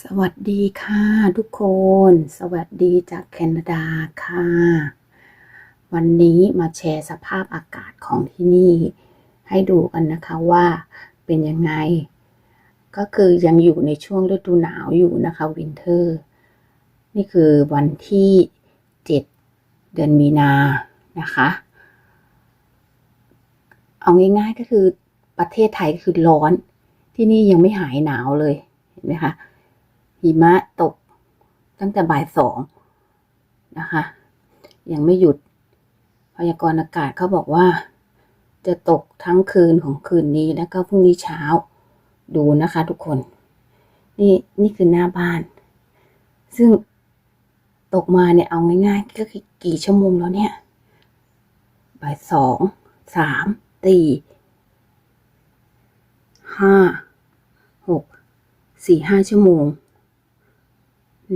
สวัสดีค่ะทุกคน สวัสดีจากแคนาดาค่ะ วันนี้มาแชร์สภาพอากาศของที่นี่ ให้ดูกันนะคะว่าเป็นยังไง ก็คือยังอยู่ในช่วงฤดูหนาวอยู่นะคะวินเทอร์ นี่คือวันที่ 7 เดือนมีนานะคะ เอาง่ายๆก็คือประเทศไทยก็คือร้อนที่นี่ยังไม่หายหนาวเลยเห็นไหมคะ หิมะตก ตั้งแต่บ่ายสองนะคะ ยังไม่หยุด พยากรณ์อากาศเขาบอกว่า จะตกทั้งคืนของคืนนี้แล้วก็พรุ่งนี้เช้าดูนะคะ ทุกคน นี่นี่คือหน้าบ้าน ซึ่งตกมาเนี่ยเอาง่ายๆ ก็คือกี่ชั่วโมงแล้วเนี่ย บ่ายสอง สามตีห้า หก สี่ห้าชั่วโมง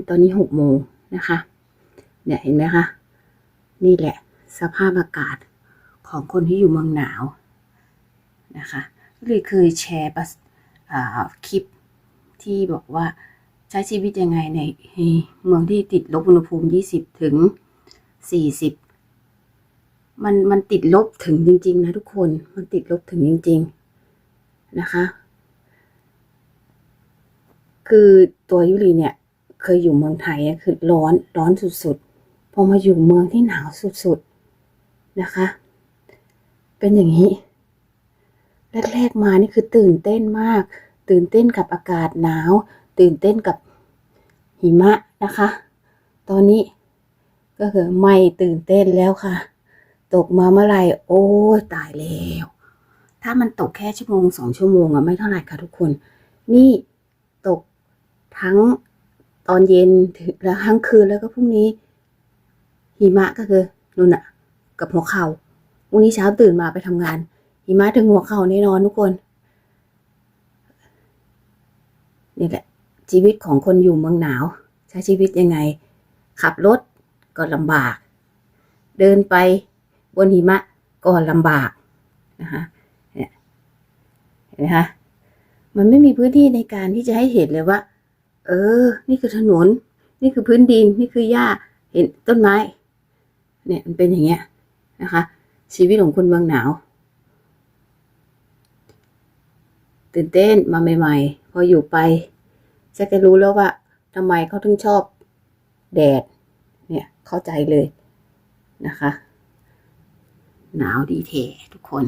ตอนนี้หกโมงนะคะ เนี่ยเห็นไหมคะ นี่แหละสภาพอากาศของคนที่อยู่เมืองหนาวนะคะก็เลยเคยแชร์คลิปที่บอกว่าใช้ชีวิตยังไงในเมืองที่ติดลบอุณหภูมิ 20 ถึง 40 มันมันติดลบถึงจริง ๆ นะทุกคน มันติดลบถึงจริง ๆ นะคะ คือตัวยุรีเนี่ย เคยอยู่เมืองไทยอะคือร้อนร้อนสุดๆ พอมาอยู่เมืองที่หนาวสุดๆนะคะ เป็นอย่างนี้ แรกๆมานี่คือตื่นเต้นมาก ตื่นเต้นกับอากาศหนาว ตื่นเต้นกับหิมะนะคะ ตอนนี้ก็คือไม่ตื่นเต้นแล้วค่ะ ตกมาเมื่อไหร่โอ้ตายแล้วถ้ามันตกแค่ชั่วโมงสองชั่วโมงอะไม่เท่าไหร่ค่ะทุกคน นี่ตกทั้ง ตอนเย็นถึงแล้วทั้งคืนแล้วก็พรุ่งนี้หิมะก็คือนู่นอะกับหัวเข่าพรุ่งนี้เช้าตื่นมาไปทำงาน หิมะถึงหัวเข่าแน่นอนทุกคนนี่แหละ ชีวิตของคนอยู่เมืองหนาว ใช้ชีวิตยังไง ขับรถก็ลำบาก เดินไปบนหิมะก็ลำบากนะคะเนี่ยเห็นไหมคะมันไม่มีพื้นที่ในการที่จะให้เห็นเลยว่า เออ นี่คือถนน นี่คือพื้นดิน นี่คือหญ้า เห็นต้นไม้ เนี่ยมันเป็นอย่างเงี้ยนะคะ ชีวิตของคนเมืองหนาว ตื่นเต้นมาใหม่ ๆ พออยู่ไปจะจะรู้แล้วว่าทำไมเขาถึงชอบแดด เนี่ยเข้าใจเลยนะคะ หนาวดีเททุกคน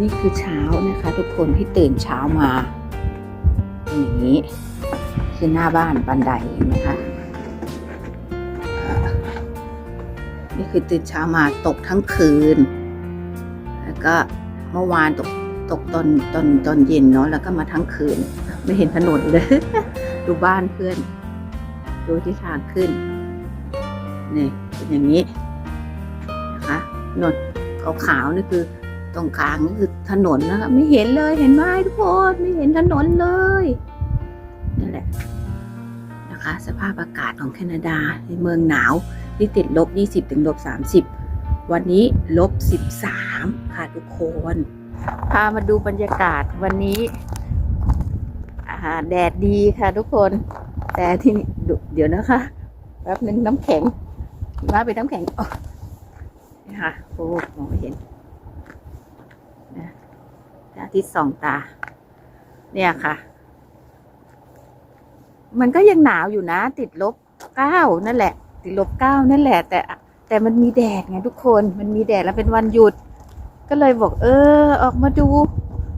นี่คือเช้านะคะ ทุกคนที่ตื่นเช้ามาเป็นอย่างนี้คือหน้าบ้านบันไดเห็นไหมคะนี่คือตื่นเช้ามาตกทั้งคืน แล้วก็เมื่อวานตกตกตอนตอนตอนเย็นเนาะแล้วก็มาทั้งคืน ไม่เห็นถนนเลย ดูบ้านเพื่อน ดูที่ทางขึ้นนี่เป็นอย่างนี้นะคะนนขาวๆนี่คือ ตรงกลางนี่คือถนนนะคะไม่เห็นเลยเห็นไหมทุกคนไม่เห็นถนนเลยนั่นแหละนะคะ สภาพอากาศของแคนาดาในเมืองหนาวที่ติดลบ 20ถึงลบ30 วันนี้ลบ 13 ค่ะทุกคนพามาดูบรรยากาศวันนี้อ่าแดดดีค่ะทุกคน แต่ที่นี่เดี๋ยวนะคะแป๊บนึงน้ำแข็งมาเป็นน้ำแข็งอ๋อนี่ค่ะโอ้มองไม่เห็น พระอาทิตย์ส่องตา เนี่ยค่ะ มันก็ยังหนาวอยู่นะ ติดลบเก้านั่นแหละ ติดลบเก้านั่นแหละ แต่ แต่มันมีแดดไงทุกคนมันมีแดดแล้วเป็นวันหยุด ก็เลยบอก เออ ออกมาดู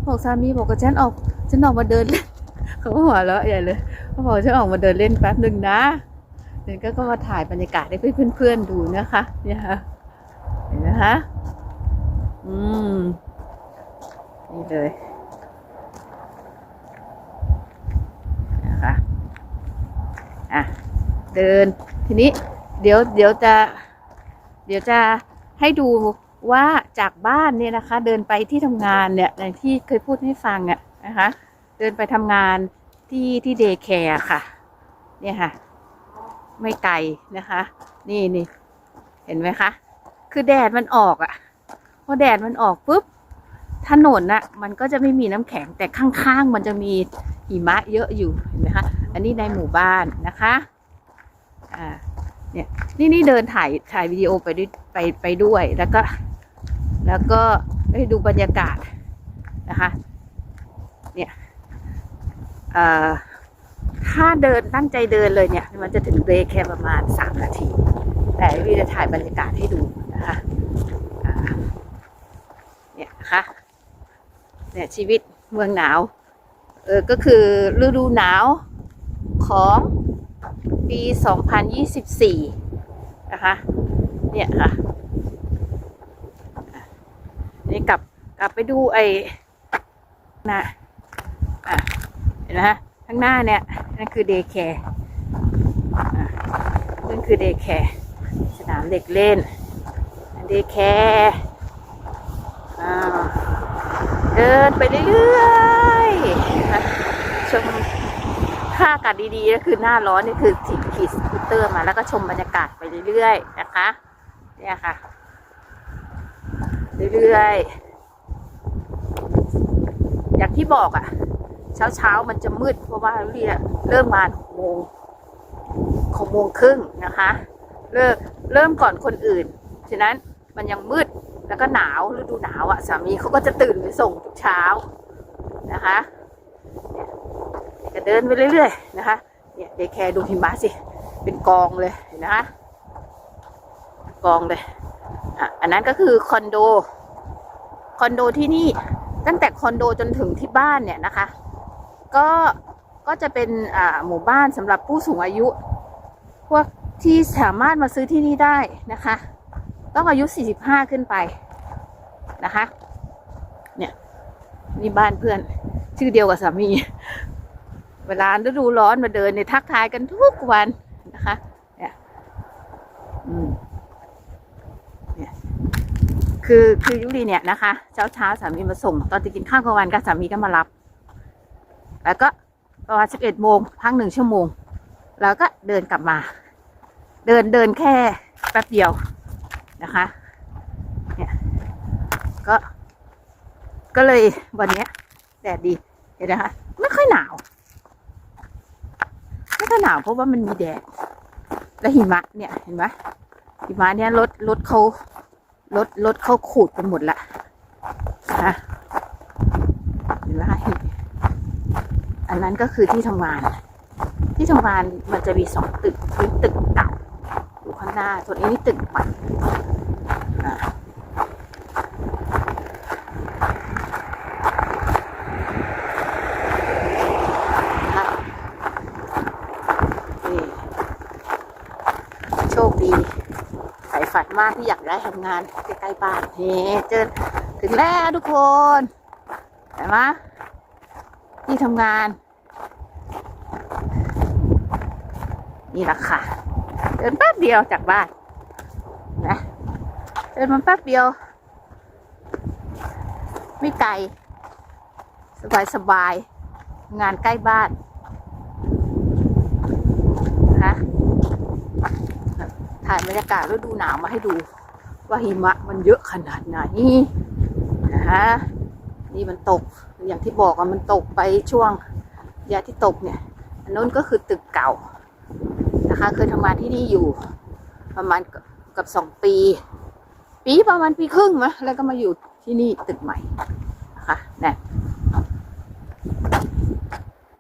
บอกสามีบอกกับฉันออก ฉันออกมาเดินเขาหัวเราะใหญ่เลยเขาบอกฉันออกมาเดินเล่นแป๊บหนึ่งนะเดี๋ยวก็ก็มาถ่ายบรรยากาศให้เพื่อนๆดูนะคะ เนี่ยค่ะเห็นนะคะ อืม นี่เลยนะคะอะเดินทีนี้เดี๋ยวเดี๋ยวจะ เดี๋ยวจะให้ดูว่าจากบ้านเนี่ยนะคะ เดินไปที่ทำงานเนี่ยอย่างที่เคยพูดให้ฟังอะนะคะ เดินไปทำงานที่ที่เดย์แคร์ค่ะ เนี่ยค่ะ ไม่ไกลนะคะ นี่นี่เห็นไหมคะ คือแดดมันออกอะ่ะ พอแดดมันออกปุ๊บ ถนนน่ะมันก็จะไม่มีน้ำแข็งแต่ข้างๆ มันจะมีหิมะเยอะอยู่เห็นไหมคะอันนี้ในหมู่บ้านนะคะอ่าเนี่ยนี่นี่เดินถ่ายถ่ายวิดีโอไปด้วยไปไปด้วยแล้วก็ แล้วก็ได้ดูบรรยากาศนะคะเนี่ยเอ่อถ้าเดินตั้งใจเดินเลยเนี่ย มันจะถึงเบรกแค่ประมาณสามนาที แต่วิจะถ่ายบรรยากาศให้ดูนะคะเนี่ยนะคะ เนี่ยชีวิตเมืองหนาวเออก็คือฤดูหนาวของปี 2024 นะคะ เนี่ยค่ะนี่กลับกลับไปดูไอ้นะอะเห็นไหมข้างหน้าเนี่ย นั่นคือเดย์แคร์นั่นคือเดย์แคร์สนามเด็กเล่นเดย์แคร์อ่า เดินไปเรื่อยๆนะชมถ้าอากาศดีๆก็คือหน้าร้อนนี่คือถีขี่สกูตเตอร์มาแล้วก็ชมบรรยากาศไปเรื่อยๆนะคะเนี่ยค่ะ เรื่อยๆอย่างที่บอกอะ่ะ เช้าๆมันจะมืดเพราะว่าเรียเริ่มมาหกโมงหกโมงครึ่งนะคะเริ่มเริ่มก่อนคนอื่น ฉะนั้นมันยังมืด แล้วก็หนาวฤดูหนาวอะ่ะสามีเขาก็จะตื่นไปส่งทุกเช้านะคะเนี่ยก็เดินไปเรื่อยๆนะคะเนี่ยเดย์แคร์ดูหิมะสิ เป็นกองเลยเห็นนะคะกองเลยอะอันนั้นก็คือคอนโดคอนโดที่นี่ตั้งแต่คอนโดจนถึงที่บ้านเนี่ยนะคะ ก็ก็จะเป็นอ่าหมู่บ้านสำหรับผู้สูงอายุ พวกที่สามารถมาซื้อที่นี่ได้นะคะ ต้องอายุ 45 ขึ้นไปนะคะ เนี่ยนี่บ้านเพื่อน ชื่อเดียวกับสามี เวลาฤดูร้อนมาเดินเนี่ยทักทายกันทุกวันนะคะ เนี่ยอืมคือคือยุรีเนี่ยนะคะ เช้าเช้าสามีมาส่ง ตอนจะกินข้าวกลางวันก็สามีก็มารับ แล้วก็ประมาณสิบเอ็ดโมงพักหนึ่งชั่วโมง แล้วก็เดินกลับมา เดินเดินแค่แป๊บเดียว นะคะ เนี่ยก็ ก็เลยวันนี้แดดดีเห็นนะคะไม่ค่อยหนาว ไม่ค่อยหนาวเพราะว่ามันมีแดด และหิมะเนี่ยเห็นไหมหิมะเนี่ยรถรถเขารถรถเขาขูดไปหมดละนะเห็นไหมคะอันนั้นก็คือที่ทำงาน ที่ทำงานมันจะมีสองตึกคือตึกเก่าอยู่ข้างหน้า ส่วนนี้นี่ตึกใหม่อ่านะคะนี่ โชคดีใฝ่ฝันมากที่อยากได้ทำงานใกล้ๆบ้านเฮ้เจอถึงแล้วทุกคนเห็นไหมที่ทำงาน นี่แหละค่ะ เดินแป๊บเดียวจากบ้านนะเดินมาแป๊บเดียว ไม่ไกล สบายสบายๆงานใกล้บ้านนะคะ ถ่ายบรรยากาศฤดูหนาวมาให้ดู ว่าหิมะมันเยอะขนาดไหนนะคะนี่มันตกอย่างที่บอกอะมันตกไปช่วงยาที่ตกเนี่ยอันนู้นก็คือตึกเก่านะคะเคยทำงานที่นี่อยู่ ประมาณกับเกับสองปี ปีประมาณปีครึ่งมะแล้วก็มาอยู่ที่นี่ตึกใหม่นะคะเนี่ย